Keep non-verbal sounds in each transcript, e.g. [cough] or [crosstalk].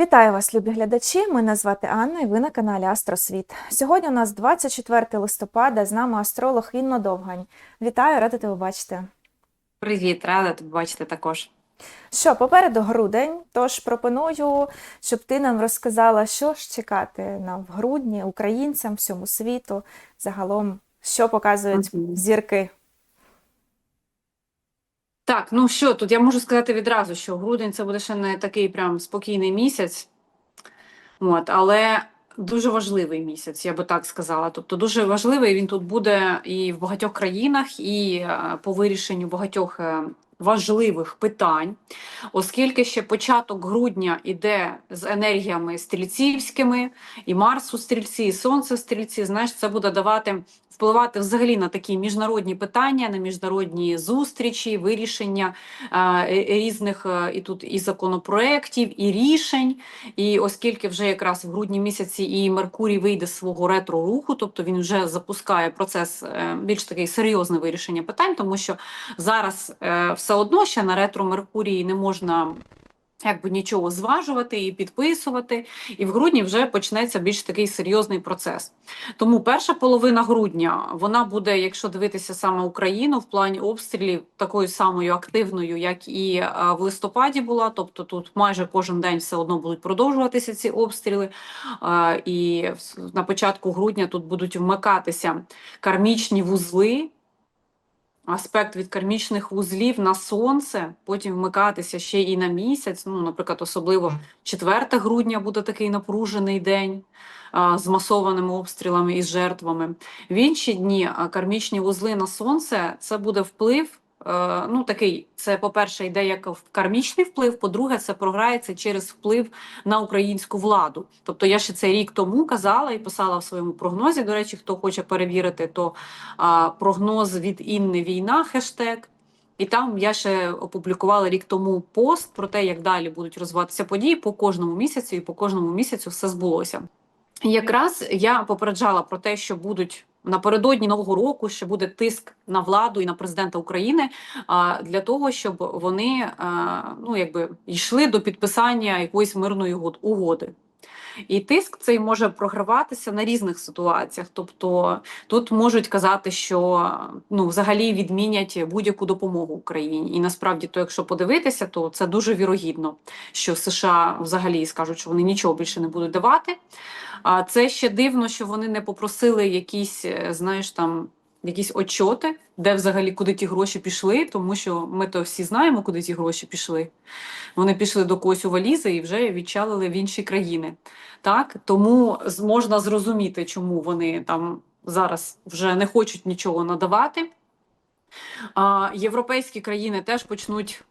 Вітаю вас, любі глядачі! Мене звати Анна і ви на каналі Астросвіт. Сьогодні у нас 24 листопада, з нами астролог Інна Довгань. Вітаю, рада тебе бачити. Привіт, рада тебе бачити також. Що, попереду грудень, тож пропоную, щоб ти нам розказала, що ж чекати нам в грудні українцям, всьому світу, загалом, що показують зірки. Так, ну що, тут я можу сказати відразу, що грудень це буде ще не такий прям спокійний місяць, от, але дуже важливий місяць, я би так сказала. Тобто дуже важливий він тут буде і в багатьох країнах, і е, по вирішенню багатьох е, важливих питань, оскільки ще початок грудня іде з енергіями стрільцівськими, і Марс у стрільці, і Сонце в стрільці, знаєш, це буде давати впливати взагалі на такі міжнародні питання, на міжнародні зустрічі, вирішення е, різних е, і тут і законопроєктів, і рішень. І оскільки вже якраз в грудні місяці і Меркурій вийде з свого ретро-руху, тобто він вже запускає процес е, більш такий серйозне вирішення питань, тому що зараз е, все одно ще на ретро Меркурії не можна. Якби нічого зважувати і підписувати, і в грудні вже почнеться більш такий серйозний процес. Тому перша половина грудня вона буде, якщо дивитися саме Україну, в плані обстрілів такою самою активною, як і е, в листопаді була. Тобто тут майже кожен день все одно будуть продовжуватися ці обстріли. Е, І на початку грудня тут будуть вмикатися кармічні вузли. Аспект від кармічних вузлів на сонце, потім вмикатися ще і на місяць. Ну, наприклад, особливо 4 грудня буде такий напружений день а, з масованими обстрілами і з жертвами. В інші дні кармічні вузли на сонце це буде вплив. Е, Ну, такий, це, по-перше, йде як в- кармічний вплив, по-друге, це програється через вплив на українську владу. Тобто я ще це рік тому казала і писала в своєму прогнозі. До речі, хто хоче перевірити, то а, прогноз від Інни війна, хештег. І там я ще опублікувала рік тому пост про те, як далі будуть розвиватися події по кожному місяцю, і по кожному місяцю все збулося. Якраз я попереджала про те, що будуть напередодні нового року, ще буде тиск на владу і на президента України для того, щоб вони ну якби йшли до підписання якоїсь мирної угод- угоди. І тиск цей може програватися на різних ситуаціях. Тобто тут можуть казати, що ну взагалі відмінять будь-яку допомогу Україні. І насправді, то якщо подивитися, то це дуже вірогідно, що США взагалі скажуть, що вони нічого більше не будуть давати. А це ще дивно, що вони не попросили якісь, е, знаєш, там. Якісь отчоти, де взагалі куди ті гроші пішли, тому що ми то всі знаємо, куди ті гроші пішли. Вони пішли до когось у валізи і вже відчалили в інші країни. Так тому можна зрозуміти, чому вони там зараз вже не хочуть нічого надавати. А, європейські країни теж почнуть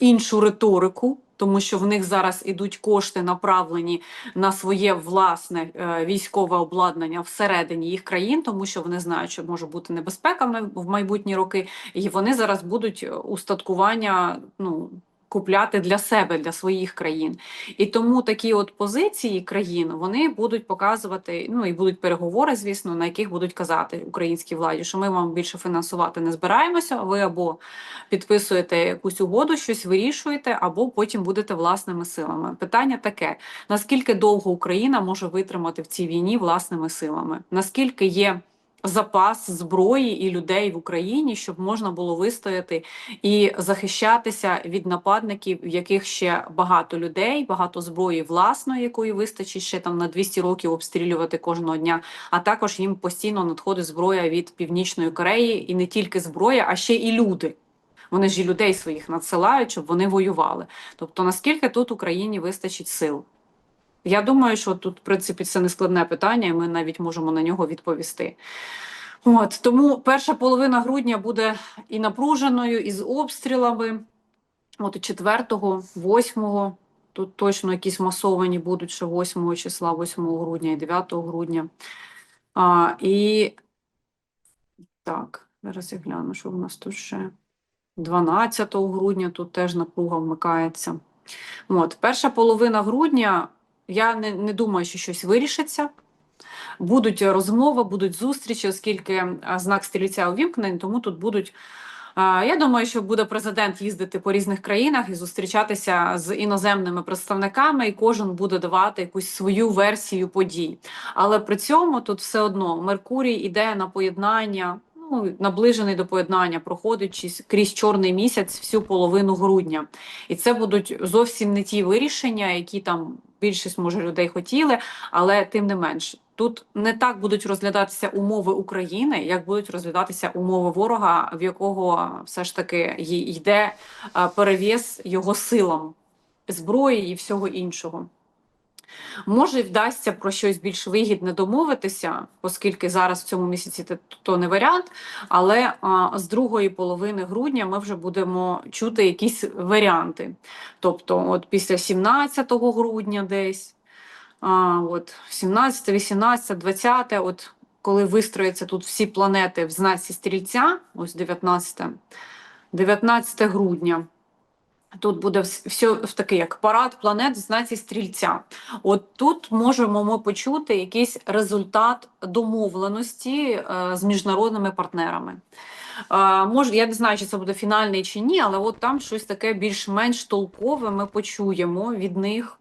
іншу риторику, тому що в них зараз ідуть кошти направлені на своє власне е, військове обладнання всередині їх країн, тому що вони знають, що може бути небезпека в майбутні роки, і вони зараз будуть е, устаткування ну, купляти для себе, для своїх країн. І тому такі от позиції країн вони будуть показувати, ну і будуть переговори, звісно, на яких будуть казати українській владі, що ми вам більше фінансувати не збираємося. Ви або підписуєте якусь угоду, щось вирішуєте, або потім будете власними силами. Питання таке: наскільки довго Україна може витримати в цій війні власними силами? Наскільки є запас зброї і людей в Україні, щоб можна було вистояти і захищатися від нападників, в яких ще багато людей, багато зброї власної, якої вистачить ще там на 200 років обстрілювати кожного дня. А також їм постійно надходить зброя від Північної Кореї, і не тільки зброя, а ще і люди. Вони ж і людей своїх надсилають, щоб вони воювали. Тобто, наскільки тут Україні вистачить сил? Я думаю, що тут, в принципі, це не складне питання, і ми навіть можемо на нього відповісти. От тому перша половина грудня буде і напруженою, і з обстрілами. От і 4, 8, тут точно якісь масовані будуть ще 8 числа, 8 грудня і 9 грудня. А, і так, зараз я гляну, що в нас тут ще 12 грудня тут теж напруга вмикається. От, перша половина грудня, я не, не думаю, що щось вирішиться. Будуть розмови, будуть зустрічі, оскільки знак стрільця увімкнений, тому тут будуть Я думаю, що буде президент їздити по різних країнах і зустрічатися з іноземними представниками, і кожен буде давати якусь свою версію подій. Але при цьому тут все одно Меркурій іде на поєднання. Ну, наближений до поєднання, проходячи крізь чорний місяць всю половину грудня. І це будуть зовсім не ті вирішення, які там більшість може людей хотіли, але тим не менш, тут не так будуть розглядатися умови України, як будуть розглядатися умови ворога, в якого все ж таки йде е, перевес його силам, зброї і всього іншого. Може, вдасться про щось більш вигідне домовитися, оскільки зараз в цьому місяці то не варіант. Але з другої половини грудня ми вже будемо чути якісь варіанти. Тобто, от після 17 грудня десь, от 17, 18, 20, от коли вистрояться тут всі планети в знаці стрільця, ось 19, 19 грудня. Тут буде все в такий як парад планет в знаці стрільця. От тут можемо ми почути якийсь результат домовленості е, з міжнародними партнерами. Е, може, я не знаю, чи це буде фінальний чи ні, але от там щось таке більш-менш толкове ми почуємо від них.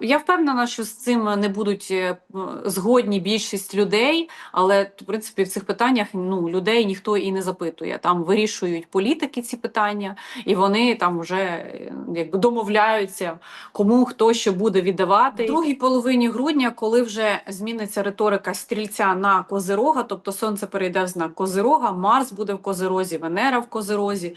Я впевнена, що з цим не будуть е, згодні більшість людей, але в принципі в цих питаннях ну, людей ніхто і не запитує. Там вирішують політики ці питання, і вони там вже е, якби домовляються, кому хто що буде віддавати. В другій половині грудня, коли вже зміниться риторика стрільця на козирога, тобто сонце перейде в знак козирога, Марс буде в козирозі, Венера в козирозі.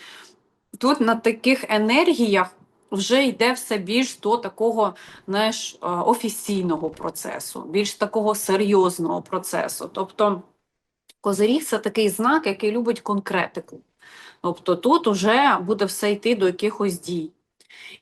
Тут на таких енергіях вже йде все більш до такого знаєш, е, офіційного процесу, більш такого серйозного процесу. Тобто козиріг це такий знак, який любить конкретику. Тобто тут вже буде все йти до якихось дій.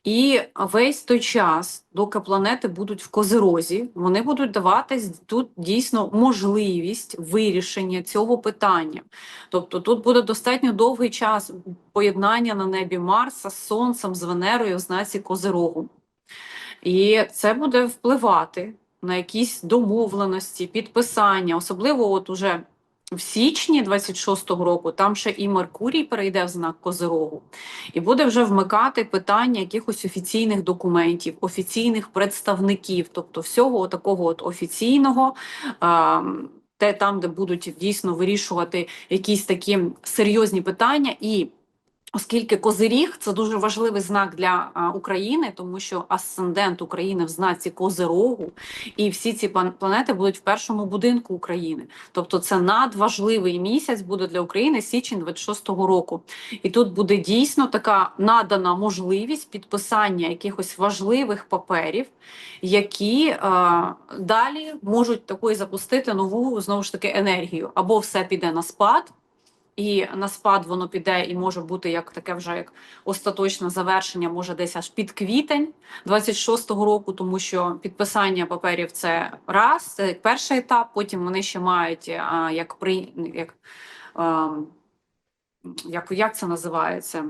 І весь той час, доки планети будуть в козирозі, вони будуть давати тут дійсно можливість вирішення цього питання. Тобто тут буде достатньо довгий час поєднання на небі Марса з Сонцем, з Венерою в знаці Козирогу. І це буде впливати на якісь домовленості, підписання, особливо от уже в січні 26-го року, там ще і Меркурій перейде в знак Козирогу, і буде вже вмикати питання якихось офіційних документів, офіційних представників, тобто всього такого от офіційного. Те там, де будуть дійсно вирішувати якісь такі серйозні питання, і Оскільки Козиріг це дуже важливий знак для України, тому що асцендент України в знаці Козирогу, і всі ці планети будуть в першому будинку України. Тобто це надважливий місяць буде для України січень 26-го року. І тут буде дійсно така надана можливість підписання якихось важливих паперів, які а, далі можуть такої запустити нову знову ж таки енергію. Або все піде на спад. І на спад воно піде і може бути як таке вже як остаточне завершення, може десь аж під квітень 26-го року, тому що підписання паперів це раз, це перший етап. Потім вони ще мають а, як при як, а, як, як це називається?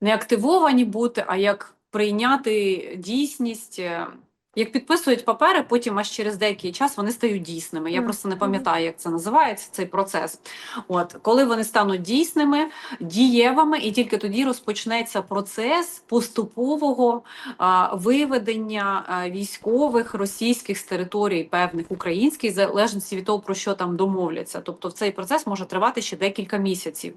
Не активовані бути, а як прийняти дійсність. Як підписують папери, потім аж через деякий час вони стають дійсними. Я Мгм. просто не пам'ятаю, як це називається цей процес. От коли вони стануть дійсними, дієвими, і тільки тоді розпочнеться процес поступового а, виведення а, військових російських з територій певних українських, залежності від того, про що там домовляться. Тобто, цей процес може тривати ще декілька місяців.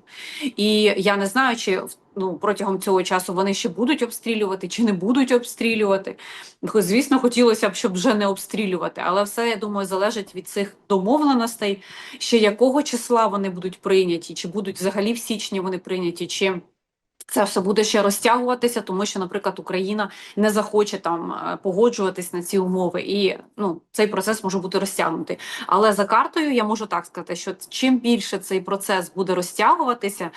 І я не знаю, чи ну протягом цього часу вони ще будуть обстрілювати чи не будуть обстрілювати. Звісно, хотілося б, щоб вже не обстрілювати, але все я думаю залежить від цих домовленостей, ще якого числа вони будуть прийняті, чи будуть взагалі в січні вони прийняті, чи це все буде ще розтягуватися, тому що, наприклад, Україна не захоче там е, погоджуватись на ці умови, і ну цей процес може бути розтягнутий. Але за картою я можу так сказати, що чим більше цей процес буде розтягуватися,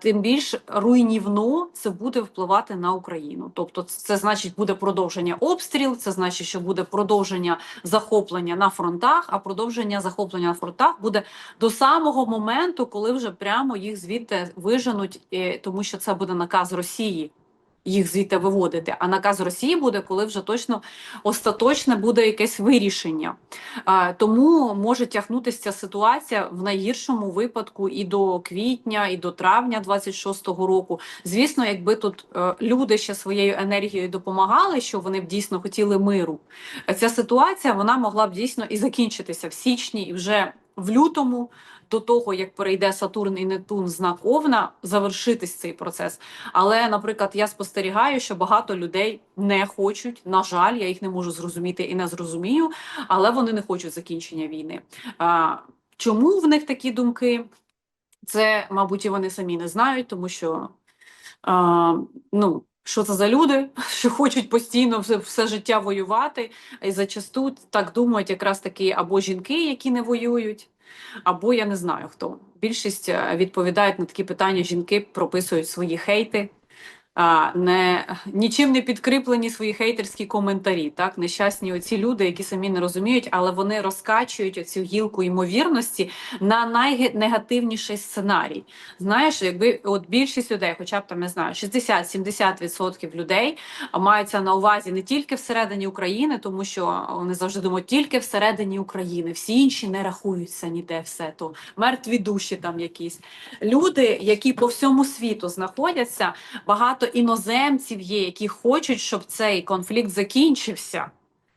тим більш руйнівно це буде впливати на Україну. Тобто, це значить буде продовження обстріл, це значить, що буде продовження захоплення на фронтах, а продовження захоплення на фронтах буде до самого моменту, коли вже прямо їх звідти виженуть, тому що це буде наказ Росії. їх звідти виводити. А наказ Росії буде, коли вже точно остаточне буде якесь вирішення. Тому може тягнутися ця ситуація в найгіршому випадку і до квітня, і до травня 26-го року. Звісно, якби тут е, люди ще своєю енергією допомагали, що вони б дійсно хотіли миру. Ця ситуація вона могла б дійсно і закінчитися в січні, і вже в лютому. До того як перейде Сатурн і Нептун в знак Овна, завершитись цей процес. Але, наприклад, я спостерігаю, що багато людей не хочуть. На жаль, я їх не можу зрозуміти і не зрозумію, але вони не хочуть закінчення війни. А, чому в них такі думки? Це, мабуть, і вони самі не знають, тому що а, ну, що це за люди, [laughs] що хочуть постійно все, все життя воювати, і зачасту так думають якраз таки або жінки, які не воюють, або я не знаю хто. Більшість е, відповідають на такі питання, жінки прописують свої хейти. Не, нічим не підкріплені свої хейтерські коментарі. Так? Нещасні оці люди, які самі не розуміють, але вони розкачують оцю гілку ймовірності на найнегативніший сценарій. Знаєш, якби от більшість людей, хоча б там не знаю, 60-70% людей маються на увазі не тільки всередині України, тому що вони завжди думають тільки всередині України, всі інші не рахуються ніде все то мертві душі там якісь. Люди, які по всьому світу знаходяться, багато іноземців є, які хочуть, щоб цей конфлікт закінчився.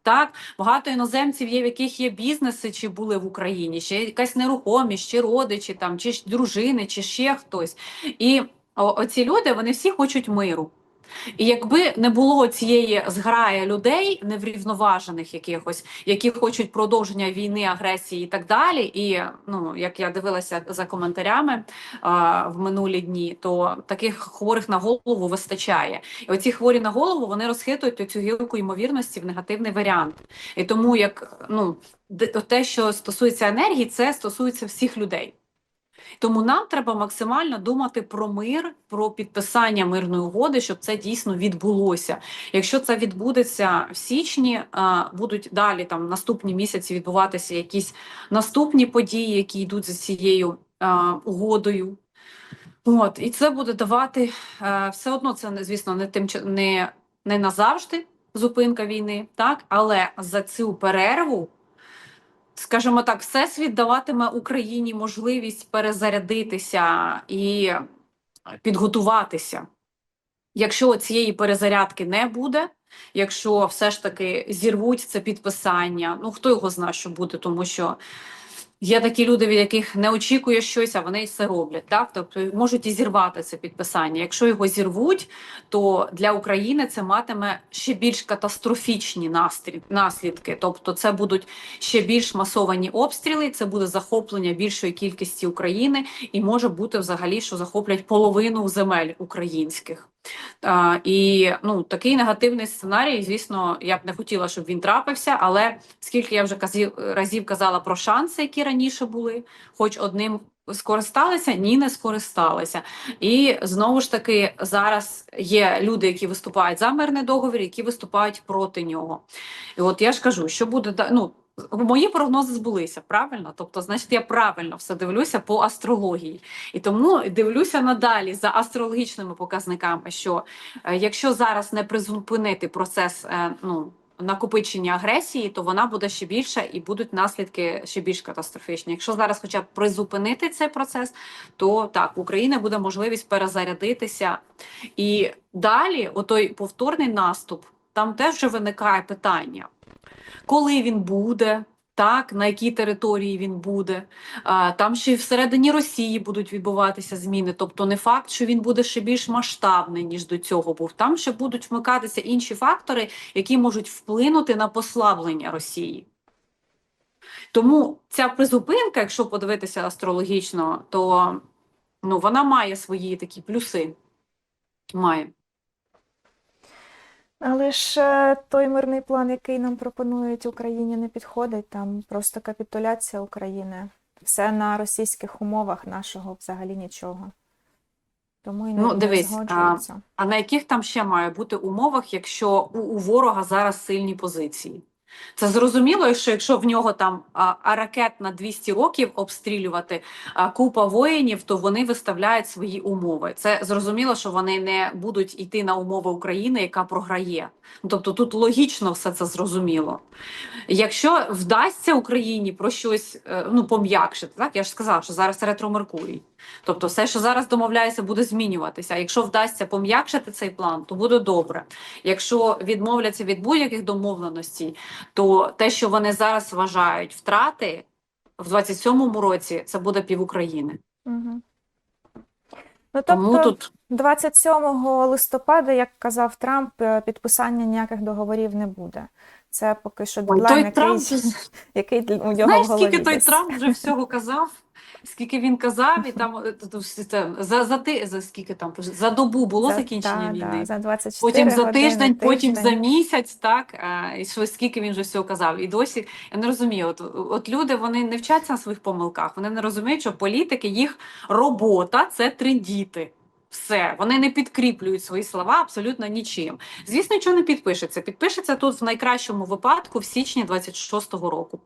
Так, багато іноземців є, в яких є бізнеси, чи були в Україні, ще якась нерухомість, чи родичі, там, чи дружини, чи ще хтось. І оці люди вони всі хочуть миру. І якби не було цієї зграї людей, неврівноважених якихось, які хочуть продовження війни, агресії і так далі. І ну, як я дивилася за коментарями а, в минулі дні, то таких хворих на голову вистачає. І оці хворі на голову вони розхитують цю гілку ймовірності в негативний варіант. І тому як ну, те, що стосується енергії, це стосується всіх людей. Тому нам треба максимально думати про мир, про підписання мирної угоди, щоб це дійсно відбулося. Якщо це відбудеться в січні, будуть далі там наступні місяці відбуватися якісь наступні події, які йдуть за цією угодою. От, і це буде давати е, все одно, це звісно не тим не, не назавжди зупинка війни, так але за цю перерву скажімо так, всесвіт даватиме Україні можливість перезарядитися і підготуватися. Якщо цієї перезарядки не буде, якщо все ж таки зірвуть це підписання, ну хто його знає, що буде, тому що є такі люди, від яких не очікує щось, а вони все роблять. Так? Тобто можуть і зірвати це підписання. Якщо його зірвуть, то для України це матиме ще більш катастрофічні наслідки. Тобто, це будуть ще більш масовані обстріли, це буде захоплення більшої кількості України, і може бути взагалі, що захоплять половину земель українських. І ну, такий негативний сценарій, звісно, я б не хотіла, щоб він трапився, але скільки я вже разів казала про шанси, які раніше були, хоч одним скористалися, ні, не скористалися. І знову ж таки, зараз є люди, які виступають за мирний договір, які виступають проти нього. І от я ж кажу, що буде ну, мої прогнози збулися, правильно? Тобто, значить, я правильно все дивлюся по астрології. І тому дивлюся надалі за астрологічними показниками, що е, якщо зараз не призупинити процес е, ну, накопичення агресії, то вона буде ще більша і будуть наслідки ще більш катастрофічні. Якщо зараз хоча б призупинити цей процес, то так, в Україні буде можливість перезарядитися. І далі, отой повторний наступ, там теж вже виникає питання, коли він буде. Так, на якій території він буде, там ще й всередині Росії будуть відбуватися зміни. Тобто, не факт, що він буде ще більш масштабний, ніж до цього був. Там ще будуть вмикатися інші фактори, які можуть вплинути на послаблення Росії. Тому ця призупинка, якщо подивитися астрологічно, то ну, вона має свої такі плюси. Має. Але ж е, той мирний план, який нам пропонують Україні, не підходить. Там просто капітуляція України. Все на російських умовах нашого взагалі нічого. Тому і не, Ну, не дивись, згоджуються. А на яких там ще має бути умовах, якщо у, у ворога зараз сильні позиції? Це зрозуміло, що якщо в нього там а, ракет на 200 років обстрілювати а, купа воїнів, то вони виставляють свої умови. Це зрозуміло, що вони не будуть йти на умови України, яка програє. Ну, Тобто тут логічно все це зрозуміло. Якщо вдасться Україні про щось е, ну, пом'якшити, так я ж сказала, що зараз ретро Меркурій. Тобто, все, що зараз домовляється, буде змінюватися. Якщо вдасться пом'якшити цей план, то буде добре. Якщо відмовляться від будь-яких домовленостей, то те, що вони зараз вважають втрати в 27-му році, це буде пів України. Угу. Ну, Тому тобто, тут 27 листопада, як казав Трамп, е, підписання ніяких договорів не буде. Це поки що дедлайн, який, Трамп, [laughs] який у нього знаєш, в голові скільки той. Трамп вже всього казав, скільки він казав, і там е, за, за, ти, за скільки там за добу було За- закінчення та, війни. Да, за 24 Потім за години, тиждень, потім за місяць, так е, і що скільки він вже всього казав. І досі я не розумію. От, от люди вони не вчаться на своїх помилках. Вони не розуміють, що політики їх робота це трендіти. Все, вони не підкріплюють свої слова абсолютно нічим. Звісно, нічого не підпишеться. Підпишеться тут в найкращому випадку в січні 26-го року.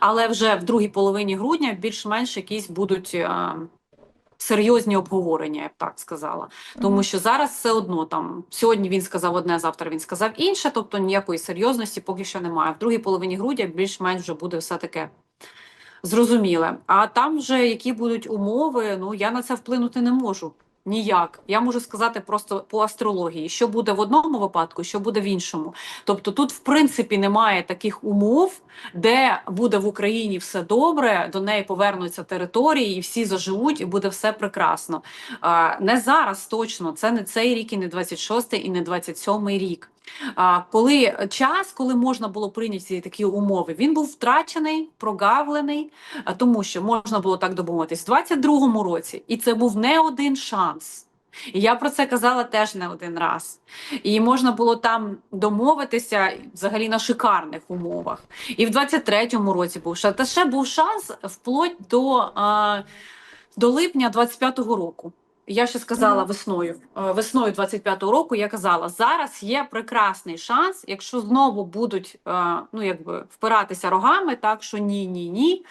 Але вже в другій половині грудня більш-менш якісь будуть е, серйозні обговорення, я б так сказала. Тому що зараз все одно там сьогодні він сказав одне, завтра він сказав інше, тобто ніякої серйозності поки що немає. В другій половині грудня більш-менш вже буде все таке зрозуміле. А там вже які будуть умови, ну я на це вплинути не можу. Ніяк. Я можу сказати просто по астрології, що буде в одному випадку, що буде в іншому. Тобто тут, в принципі, немає таких умов, де буде в Україні все добре, до неї повернуться території, і всі заживуть, і буде все прекрасно. Не зараз точно, це не цей рік, і не 26-й, і не 27-й рік. Коли час, коли можна було прийняти такі умови, він був втрачений, прогавлений, тому що можна було так домовитись в 22-му році, і це був не один шанс. І я про це казала теж не один раз. І можна було там домовитися взагалі на шикарних умовах. І в 23-му році був шанс. Та ще був шанс вплоть до, до липня 25-го року. Я ще сказала весною, е, весною 25-го року. Я казала, зараз є прекрасний шанс, якщо знову будуть е, ну якби впиратися рогами, так що ні, ні, ні.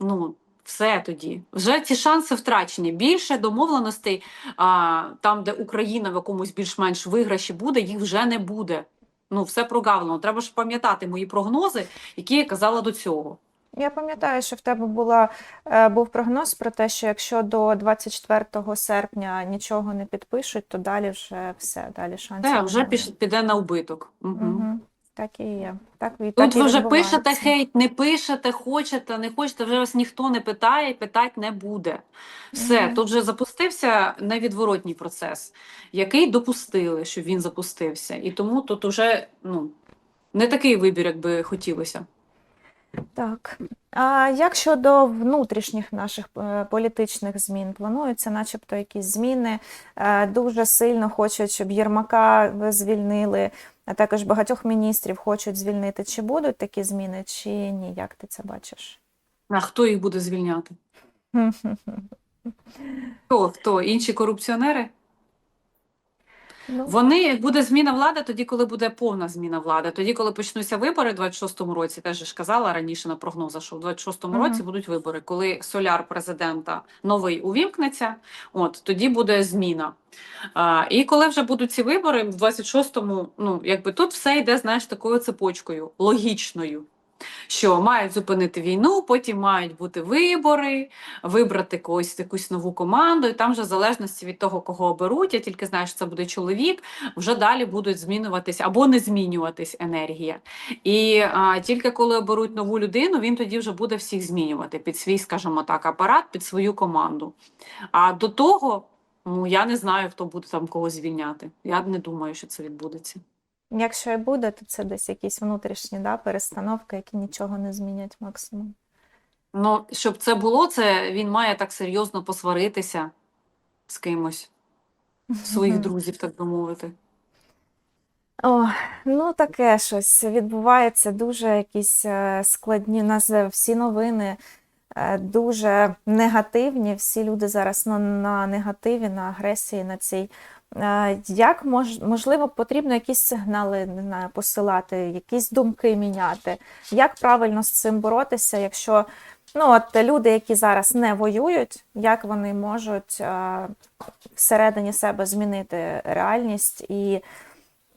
Ну все тоді. Вже ці шанси втрачені. Більше домовленостей а, там, де Україна в якомусь більш-менш виграші буде, їх вже не буде. Ну, все прогавлено. Треба ж пам'ятати мої прогнози, які я казала до цього. Я пам'ятаю, що в тебе була, е, був прогноз про те, що якщо до 24 серпня нічого не підпишуть, то далі вже все, далі шансів Це вже піш- піде на убиток. Угу. Мгм. Так і є. Так, і, Тут так ви вже пишете хейт, не пишете, хочете, не хочете, вже вас ніхто не питає, питати не буде. Все, Мгм. тут вже запустився невідворотній процес, який допустили, що він запустився. І тому тут уже ну, не такий вибір, як би хотілося. Так. А як щодо внутрішніх наших е, політичних змін? Плануються начебто якісь зміни. Е, Дуже сильно хочуть, щоб Єрмака звільнили, а також багатьох міністрів хочуть звільнити. Чи будуть такі зміни, чи ні? Як ти це бачиш? А хто їх буде звільняти? [laughs] Хто? Хто? Інші корупціонери? Ну, Вони буде зміна влади тоді, коли буде повна зміна влади. Тоді, коли почнуться вибори в 26-му році, теж ж казала раніше на прогнозах, що в 26-му Мгм. році будуть вибори. Коли соляр президента новий увімкнеться, от тоді буде зміна. А, і коли вже будуть ці вибори, в 26-му, ну якби тут все йде, знаєш, такою цепочкою, логічною. Що мають зупинити війну, потім мають бути вибори, вибрати когось якусь нову команду, і там вже в залежності від того, кого оберуть, я тільки знаю, що це буде чоловік, вже далі будуть змінюватись або не змінюватись енергія. І а, тільки коли оберуть нову людину, він тоді вже буде всіх змінювати під свій, скажімо так, апарат, під свою команду. А до того, ну я не знаю, хто буде там когось звільняти. Я не думаю, що це відбудеться. Якщо і буде, то це десь якісь внутрішні да, перестановки, які нічого не змінять максимум. Ну, щоб це було, це він має так серйозно посваритися з кимось, своїх друзів, так би мовити. О, ну таке щось відбувається дуже якісь е, складні. У нас всі новини е, дуже негативні. Всі люди зараз на, на негативі, на агресії, на цій Як мож, можливо потрібно якісь сигнали не знаю, посилати, якісь думки міняти? Як правильно з цим боротися, якщо ну, от люди, які зараз не воюють, як вони можуть всередині себе змінити реальність і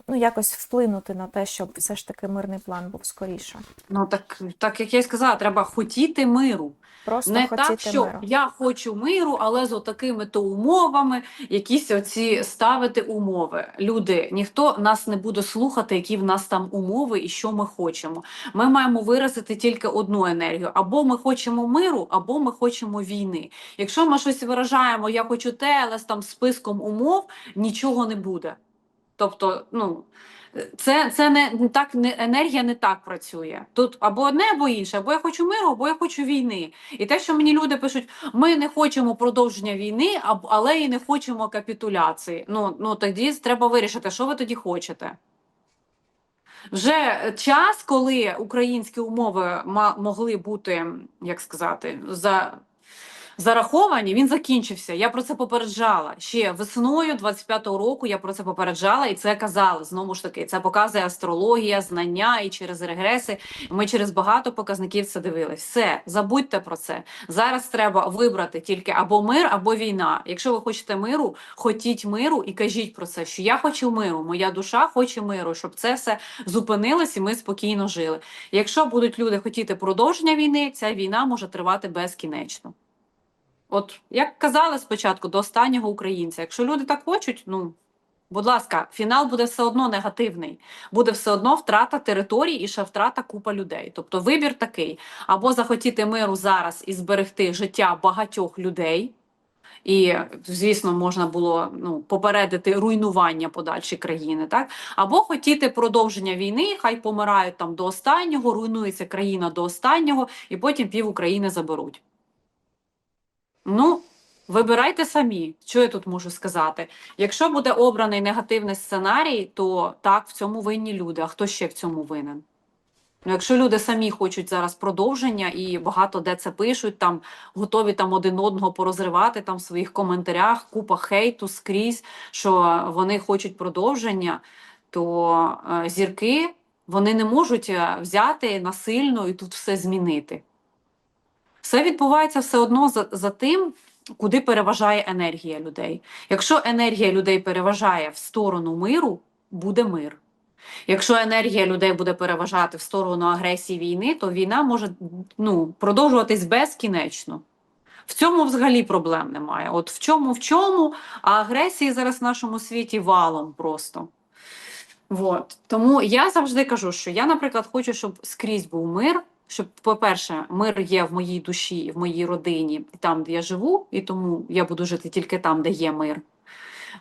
ну, якось вплинути на те, щоб все ж таки мирний план був скоріше? Ну так, так як я й сказала, треба хотіти миру. Просто Не хотіти так, що миру. я хочу миру, але з отакими то умовами, якісь оці ставити умови. Люди, ніхто нас не буде слухати, які в нас там умови і що ми хочемо. Ми маємо виразити тільки одну енергію: або ми хочемо миру, або ми хочемо війни. Якщо ми щось виражаємо, я хочу те, але з там списком умов нічого не буде. Тобто, ну. Це, це не так не енергія не так працює. Тут або одне, або інше, або я хочу миру, або я хочу війни. І те, що мені люди пишуть, ми не хочемо продовження війни, але і не хочемо капітуляції. Ну, ну тоді треба вирішити, що ви тоді хочете. Вже час, коли українські умови могли бути, як сказати, за. Зараховані, він закінчився. Я про це попереджала ще весною 25-го року. Я про це попереджала і це казала. Знову ж таки, це показує астрологія, знання і через регреси. Ми через багато показників це дивились. Все, забудьте про це. Зараз треба вибрати тільки або мир, або війна. Якщо ви хочете миру, хотіть миру і кажіть про це, що я хочу миру, моя душа хоче миру, щоб це все зупинилось і ми спокійно жили. Якщо будуть люди хотіти продовження війни, ця війна може тривати безкінечно. От як казали спочатку до останнього українця, якщо люди так хочуть, ну будь ласка, фінал буде все одно негативний. Буде все одно втрата територій і ще втрата купа людей. Тобто вибір такий: або захотіти миру зараз і зберегти життя багатьох людей. І, звісно, можна було ну, попередити руйнування подальші країни, так? Або хотіти продовження війни, хай помирають там до останнього, руйнується країна до останнього, і потім пів України заберуть. Ну, вибирайте самі, що я тут можу сказати. Якщо буде обраний негативний сценарій, то так, в цьому винні люди. А хто ще в цьому винен? Ну, якщо люди самі хочуть зараз продовження і багато де це пишуть, там готові там один одного порозривати там в своїх коментарях, купа хейту скрізь, що вони хочуть продовження, то е, зірки вони не можуть е, взяти насильно і тут все змінити. Все відбувається все одно за, за тим, куди переважає енергія людей. Якщо енергія людей переважає в сторону миру, буде мир. Якщо енергія людей буде переважати в сторону агресії війни, то війна може ну, продовжуватись безкінечно. В цьому взагалі проблем немає. От в чому, в чому, а агресії зараз в нашому світі валом просто. Вот. Тому я завжди кажу, що я, наприклад, хочу, щоб скрізь був мир. Щоб, по-перше, мир є в моїй душі, в моїй родині, там, де я живу, і тому я буду жити тільки там, де є мир.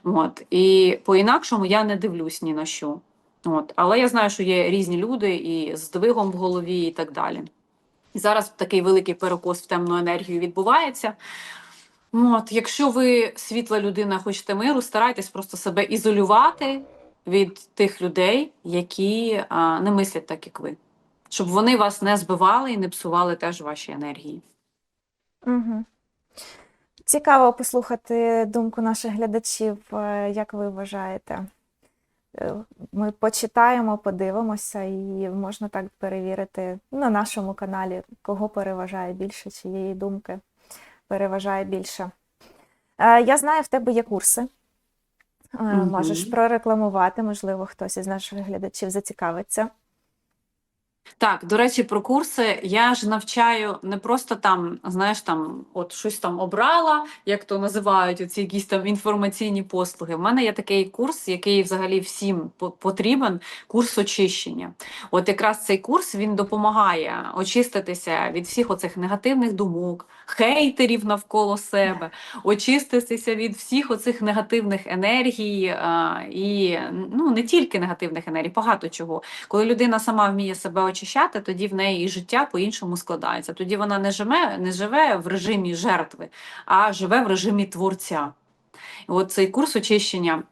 От. І по-інакшому я не дивлюсь ні на що. От. Але я знаю, що є різні люди і з здвигом в голові, і так далі. І зараз такий великий перекос в темну енергію відбувається. От. Якщо ви світла людина, хочете миру, старайтесь просто себе ізолювати від тих людей, які а, не мислять так, як ви. Щоб вони вас не збивали і не псували теж ваші енергії. Угу. Цікаво послухати думку наших глядачів. Е, Як ви вважаєте? Е, Ми почитаємо, подивимося, і можна так перевірити на нашому каналі, кого переважає більше, чиєї думки переважає більше. Е, Я знаю, в тебе є курси. Можеш прорекламувати, можливо, хтось із наших глядачів зацікавиться. Так, до речі, про курси я ж навчаю не просто там, знаєш, там от щось там обрала, як то називають оці якісь там інформаційні послуги. У мене є такий курс, який взагалі всім потрібен, курс очищення. От якраз цей курс він допомагає очиститися від всіх оцих негативних думок, хейтерів навколо себе, очиститися від всіх оцих негативних енергій а, і ну не тільки негативних енергій, багато чого. Коли людина сама вміє себе очищати, тоді в неї і життя по-іншому складається. Тоді вона не живе, не живе в режимі жертви, а живе в режимі творця. І от цей курс очищення.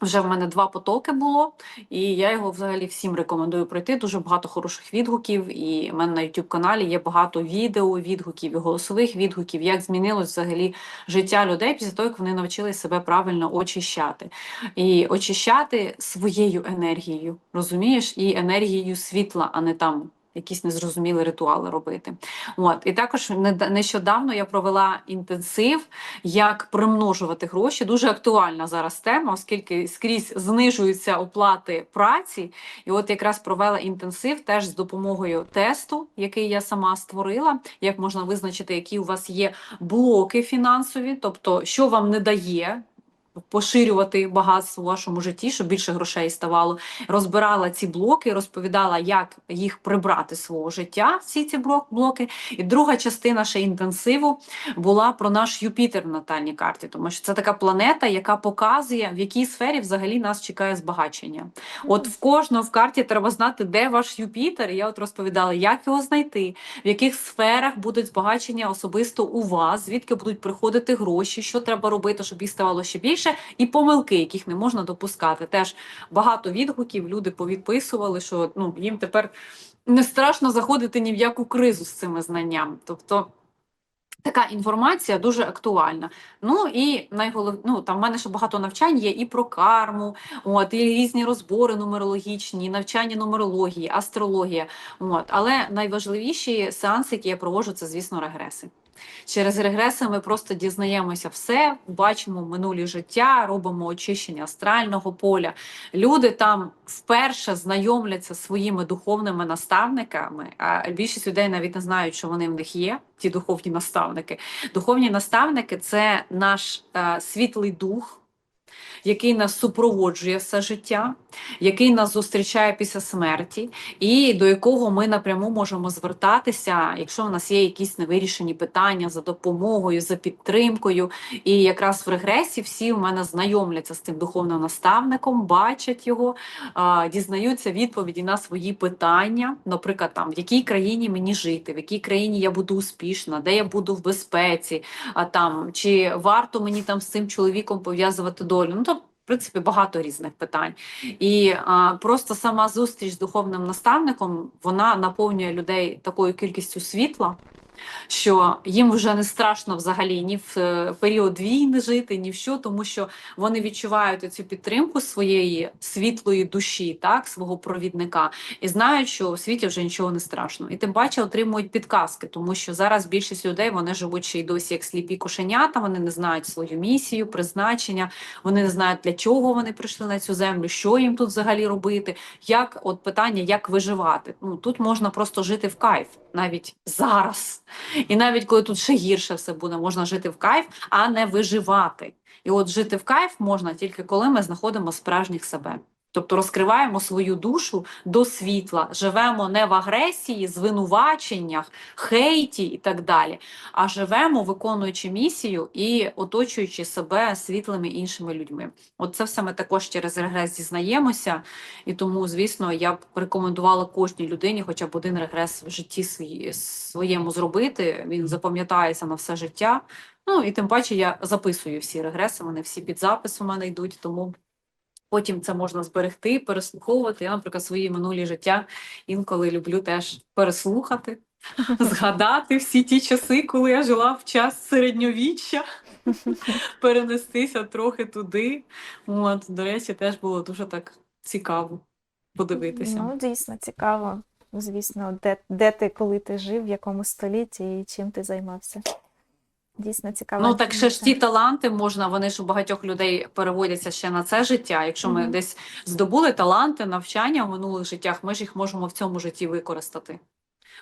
Вже в мене два потоки було, і я його взагалі всім рекомендую пройти. Дуже багато хороших відгуків. І в мене на YouTube каналі є багато відео відгуків і голосових відгуків, як змінилось взагалі життя людей після того, як вони навчились себе правильно очищати. І очищати своєю енергією, розумієш, і енергією світла, а не там якісь незрозумілі ритуали робити. От і також нещодавно я провела інтенсив, як примножувати гроші. Дуже актуальна зараз тема, оскільки скрізь знижуються оплати праці. І от якраз провела інтенсив теж з допомогою тесту, який я сама створила, як можна визначити, які у вас є блоки фінансові, тобто що вам не дає. Поширювати багатство у вашому житті, щоб більше грошей ставало. Розбирала ці блоки, розповідала, як їх прибрати з свого життя, всі ці блоки. І друга частина ще інтенсиву була про наш Юпітер в натальній карті, тому що це така планета, яка показує, в якій сфері взагалі нас чекає збагачення. От в кожного в карті треба знати, де ваш Юпітер. І я от розповідала, як його знайти, в яких сферах будуть збагачення особисто у вас, звідки будуть приходити гроші, що треба робити, щоб їх ставало ще більше, і помилки, яких не можна допускати. Теж багато відгуків люди повідписували, що ну їм тепер не страшно заходити ні в яку кризу з цими знаннями. Тобто. Така інформація дуже актуальна. Ну і найголов... ну, там в мене ще багато навчань є і про карму, от, і різні розбори нумерологічні, навчання нумерології, астрологія. От. Але найважливіші сеанси, які я проводжу, це, звісно, регреси. Через регреси ми просто дізнаємося все, бачимо минулі життя, робимо очищення астрального поля. Люди там вперше знайомляться зі своїми духовними наставниками, а більшість людей навіть не знають, що вони в них є, ті духовні наставники. Духовні наставники це наш е, світлий дух, який нас супроводжує все життя, який нас зустрічає після смерті, і до якого ми напряму можемо звертатися, якщо у нас є якісь невирішені питання за допомогою, за підтримкою. І якраз в регресі всі у мене знайомляться з тим духовним наставником, бачать його, дізнаються відповіді на свої питання, наприклад, там в якій країні мені жити, в якій країні я буду успішна, де я буду в безпеці, а там чи варто мені там з цим чоловіком пов'язувати долю. Ну то в принципі багато різних питань. І а, просто сама зустріч з духовним наставником вона наповнює людей такою кількістю світла. Що їм вже не страшно взагалі ні в е, період війни жити, ні в що, тому що вони відчувають цю підтримку своєї світлої душі, так, свого провідника, і знають, що у світі вже нічого не страшно. І тим паче отримують підказки, тому що зараз більшість людей вони живуть ще й досі як сліпі кошенята, вони не знають свою місію, призначення, вони не знають, для чого вони прийшли на цю землю, що їм тут взагалі робити. Як от питання, як виживати? Ну тут можна просто жити в кайф, навіть зараз. І навіть коли тут ще гірше все буде, можна жити в кайф, а не виживати. І от жити в кайф можна тільки коли ми знаходимо справжніх себе. Тобто розкриваємо свою душу до світла, живемо не в агресії, звинуваченнях, хейті і так далі, а живемо, виконуючи місію і оточуючи себе світлими іншими людьми. От це все ми також через регрес дізнаємося, і тому, звісно, я б рекомендувала кожній людині хоча б один регрес в житті своєму зробити. Він запам'ятається на все життя. Ну і тим паче я записую всі регреси, вони всі під запис у мене йдуть, тому потім це можна зберегти, переслуховувати. Я, наприклад, свої минулі життя інколи люблю теж переслухати, [laughs] згадати всі ті часи, коли я жила в час середньовіччя, [laughs] перенестися трохи туди. От, до речі, теж було дуже так цікаво подивитися. Ну, дійсно цікаво. Звісно, де, де ти, коли ти жив, в якому столітті і чим ти займався. Дійсно цікаво. Ну так ще ж ті таланти можна, вони ж у багатьох людей переводяться ще на це життя. Якщо ми Мгм. десь здобули таланти, навчання в минулих життях, ми ж їх можемо в цьому житті використати.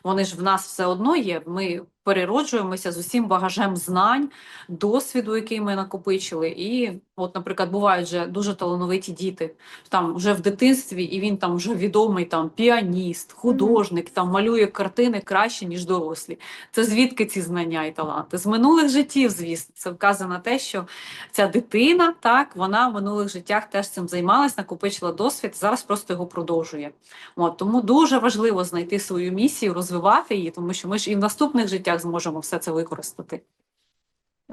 Вони ж в нас все одно є. Ми перероджуємося з усім багажем знань, досвіду, який ми накопичили. І, от, наприклад, бувають вже дуже талановиті діти, там вже в дитинстві, і він там вже відомий там піаніст, художник, там малює картини краще, ніж дорослі. Це звідки ці знання і таланти? З минулих життів, звісно, це вказує на те, що ця дитина, так, вона в минулих життях теж цим займалась, накопичила досвід, зараз просто його продовжує. От, тому дуже важливо знайти свою місію, розвивати її, тому що ми ж і в наступних життях зможемо все це використати.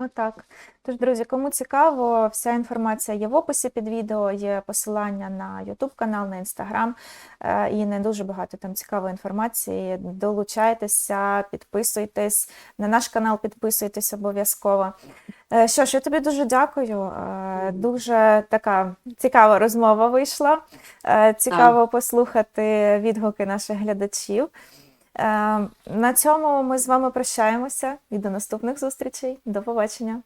Отак. Тож, друзі, кому цікаво, вся інформація є в описі під відео, є посилання на YouTube канал, на Instagram е, і не дуже багато там цікавої інформації. Долучайтеся, підписуйтесь. На наш канал підписуйтесь обов'язково. Е, Що ж, я тобі дуже дякую. Е, Дуже така цікава розмова вийшла. Цікаво послухати відгуки наших глядачів. Е, На цьому ми з вами прощаємося і до наступних зустрічей. До побачення.